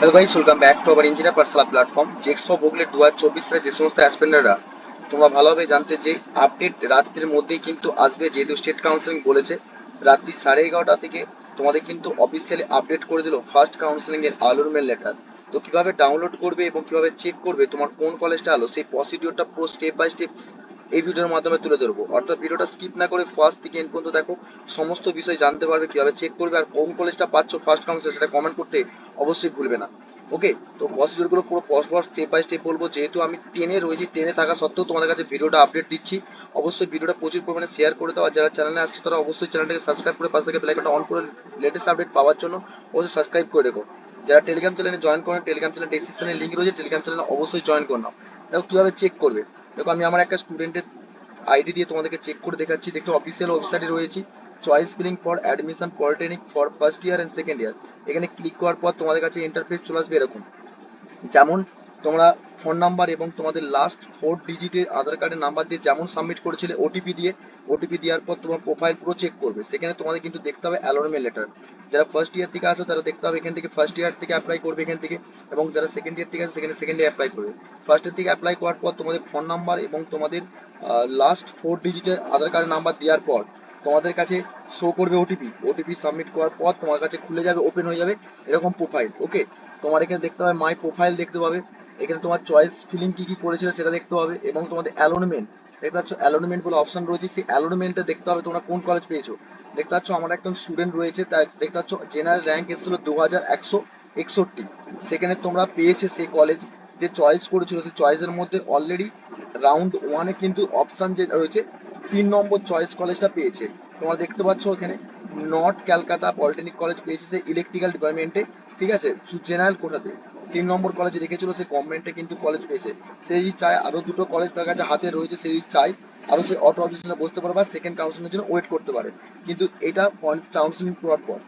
Hello guys welcome back to আবার engineer personal platform JEXPO booklet দু হাজার চব্বিশ যে সমস্ত অ্যাসপেন্ডাররা তোমরা ভালোভাবে জানতে যে আপডেট রাত্রির মধ্যেই কিন্তু আসবে, যেহেতু স্টেট কাউন্সিলিং বলেছে। রাত্রি সাড়ে এগারোটা থেকে তোমাদের কিন্তু অফিসিয়ালি আপডেট করে দিল ফার্স্ট কাউন্সিলিং এর আলোরমেন্ট লেটার তো কীভাবে ডাউনলোড করবে এবং কীভাবে চেক করবে, তোমার কোন কলেজটা আলো, সেই প্রসিডিওরটা পুরো স্টেপ বাই স্টেপ এই ভিডিওর মাধ্যমে তুলে ধরবো। অর্থাৎ ভিডিওটা স্কিপ না করে ফার্স্ট থেকে এন্ড পর্যন্ত দেখো। সমস্ত বিষয় জানতে পারবে, কীভাবে চেক করবে আর কোন কলেজটা পাচ্ছ ফার্স্ট কাউন্সিল সেটা কমেন্ট করতে অবশ্যই ভুলবে না। ওকে তো প্রসিডিওরগুলো পুরো পরস্পর স্টেপ বাই স্টেপ বলব, যেহেতু আমি টেনে রয়েছি টেনে থাকা সত্ত্বেও তোমাদের কাছে ভিডিওটা আপডেট দিচ্ছি। অবশ্যই ভিডিওটা প্রচুর পরিমাণে শেয়ার করে দাও, আর যারা চ্যানেলে আসছে তারা অবশ্যই চ্যানেলটাকে সাবস্ক্রাইব করে পাশে থেকে বেলাইকনটা অন করে লেটেস্ট আপডেট পাওয়ার জন্য অবশ্যই সাবস্ক্রাইব করে রেখো। যারা টেলিগ্রাম চ্যানেলে জয়েন করেন টেলিগ্রাম চ্যানেল ডিসক্রিপশনে লিঙ্ক রয়েছে টেলিগ্রাম চ্যানেলে অবশ্যই জয়েন করে নাও। দেখো কীভাবে চেক করবে। দেখো আমি আমার একটা স্টুডেন্টের আইডি দিয়ে তোমাদেরকে চেক করে দেখাচ্ছি। দেখো অফিসিয়াল ওয়েবসাইটে রয়েছি। Choice filling for admission polytechnic for first year and second year এখানে ক্লিক করার পর তোমাদের কাছে ইন্টারফেস চলে আসবে এরকম। যেমন তোমরা ফোন নাম্বার এবং তোমাদের লাস্ট ফোর ডিজিটের আধার কার্ডের নাম্বার দিয়ে যেমন সাবমিট করেছিলে ওটিপি দিয়ে ওটিপি দেওয়ার পর তোমার প্রোফাইল পুরো চেক করবে। সেখানে তোমাদের কিন্তু দেখতে হবে অ্যালোনমেন্ট লেটার যারা ফার্স্ট ইয়ার থেকে আসো, তারা দেখতে হবে এখান থেকে ফার্স্ট ইয়ার থেকে অ্যাপ্লাই করবে এখান থেকে এবং যারা সেকেন্ড ইয়ার থেকে আসে, সেখানে সেকেন্ড ইয়ার অ্যাপ্লাই করবে। ফার্স্ট ইয়ার থেকে অ্যাপ্লাই করার পর তোমাদের ফোন নাম্বার এবং তোমাদের লাস্ট ফোর ডিজিটের আধার কার্ডের নাম্বার দেওয়ার পর তোমাদের কাছে শো করবে ওটিপি ওটিপি সাবমিট করার পর তোমার কাছে খুলে যাবে ওপেন হয়ে যাবে এরকম প্রোফাইল ওকে তোমার এখানে দেখতে হবে মাই প্রোফাইল দেখতে পাবে। এখানে তোমার চয়েস ফিলিং কি কি করেছিল সেটা দেখতে হবে এবং তোমাদের অ্যালোনমেন্ট দেখতে পাচ্ছ অ্যালোনমেন্ট বলে অপশন রয়েছে, সেই অ্যালোনমেন্টে দেখতে হবে তোমরা কোন কলেজ পেয়েছ। দেখতে পাচ্ছ আমার একজন স্টুডেন্ট রয়েছে তাই দেখতে পাচ্ছ জেনারেল র্যাঙ্ক এসেছিল দু হাজার একশো একষট্টি। সেখানে তোমরা পেয়েছে সেই কলেজ যে চয়েস করেছিল, সেই চয়েসের মধ্যে অলরেডি রাউন্ড ওয়ানে কিন্তু অপশন যে রয়েছে, তিন নম্বর চয়েস কলেজটা পেয়েছে। তোমরা দেখতে পাচ্ছ এখানে নর্থ ক্যালকাতা পলিটেকনিক কলেজ পেয়েছে সেই ইলেকট্রিক্যাল ডিপার্টমেন্টে ঠিক আছে? জেনারেল কোটাতে। তিন নম্বর কলেজে রেখেছিল, সে গভর্নমেন্টে কিন্তু কলেজ পেয়েছে। সেই চায় আরও দুটো কলেজ তার কাছে হাতে রয়েছে, সেই চাই আরও সে অটো অফিসে বসতে পারে বা সেকেন্ড কাউন্সিলের জন্য ওয়েট করতে পারে। কিন্তু এটা কাউন্সিলিং করার পর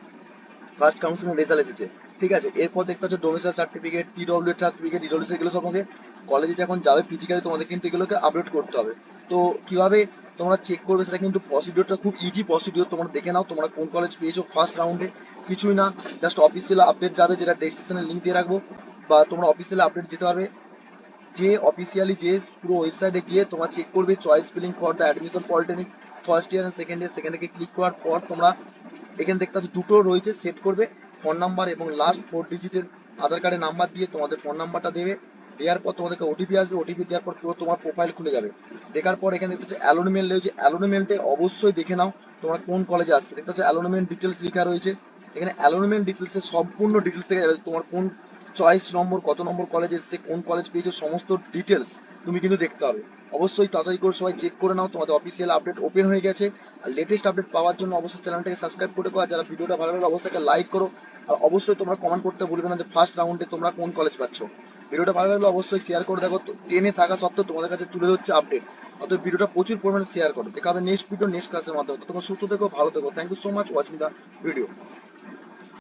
ফার্স্ট কাউন্সিলিং রেজাল্ট এসেছে। ঠিক আছে, এরপর দেখতে পাচ্ছ domicile certificate TW certificate EW এগুলো সব আমাকে কলেজে যখন যাবে ফিজিক্যালি তোমাদের কিন্তু এগুলোকে আপলোড করতে হবে। তো কীভাবে তোমরা চেক করবে সেটা কিন্তু প্রসিডিওরটা খুব ইজি প্রসিডিওর তোমরা দেখে নাও তোমরা কোন কলেজ পেয়েছ ফার্স্ট রাউন্ডে কিছুই না জাস্ট অফিসিয়াল আপডেট যাবে, যেটা ডেসক্রিপশনে লিঙ্ক দিয়ে রাখব। বা তোমরা অফিসিয়াল আপডেট যেতে পারবে। যে অফিসিয়ালি যে পুরো ওয়েবসাইটে গিয়ে তোমরা চেক করবে choice filling for the admission polytechnic first year second year সেখান থেকে ক্লিক করার পর তোমরা এখানে দেখতে পাচ্ছ দুটো রয়েছে সেট করবে ফোন নাম্বার এবং লাস্ট ফোর ডিজিটের আধার কার্ডের নাম্বার দিয়ে তোমাদের ফোন নাম্বারটা দেবে। দেওয়ার পর তোমাদেরকে ওটিপি আসবে ওটিপি দেওয়ার পর পুরো তোমার প্রোফাইল খুলে যাবে। দেখার পর এখানে দেখতে পাচ্ছ অ্যালোনমেন্ট রয়েছে। অ্যালোনমেন্টে অবশ্যই দেখে নাও, তোমরা কোন কলেজে আসছে। দেখতে পাচ্ছ অ্যালোনমেন্ট ডিটেলস লেখা রয়েছে। এখানে অ্যালোনমেন্ট ডিটেলসের সম্পূর্ণ ডিটেলস দেখা যাবে, তোমার কোন চয়েস নম্বর কত নম্বর কলেজ এসছে, কোন কলেজ পেয়েছ, সমস্ত ডিটেলস তুমি কিন্তু দেখতে হবে অবশ্যই তাড়াতাড়ি করে সবাই চেক করে নাও, তোমাদের অফিসিয়াল আপডেট ওপেন হয়ে গেছে। আর লেটেস্ট আপডেট পাওয়ার জন্য অবশ্যই চ্যানেলটাকে সাবস্ক্রাইব করে আর যারা ভিডিওটা ভালো লাগলে অবশ্যই একটা লাইক করো। আর অবশ্যই তোমরা কমেন্ট করতে ভুলবে না যে ফার্স্ট রাউন্ডে তোমরা কোন কলেজ পাচ্ছ। ভিডিওটা ভালো লাগলে অবশ্যই শেয়ার করে দেখো টেনে থাকা সত্ত্বেও তোমাদের কাছে তুলে ধরছে আপডেট অতএব ভিডিওটা প্রচুর পরিমাণে শেয়ার করো। দেখা হবে নেক্সট ভিডিও নেক্সট ক্লাসের মাধ্যমে তোমার সুস্থ থেকো, ভালো থেকো। Thank you so much watching the video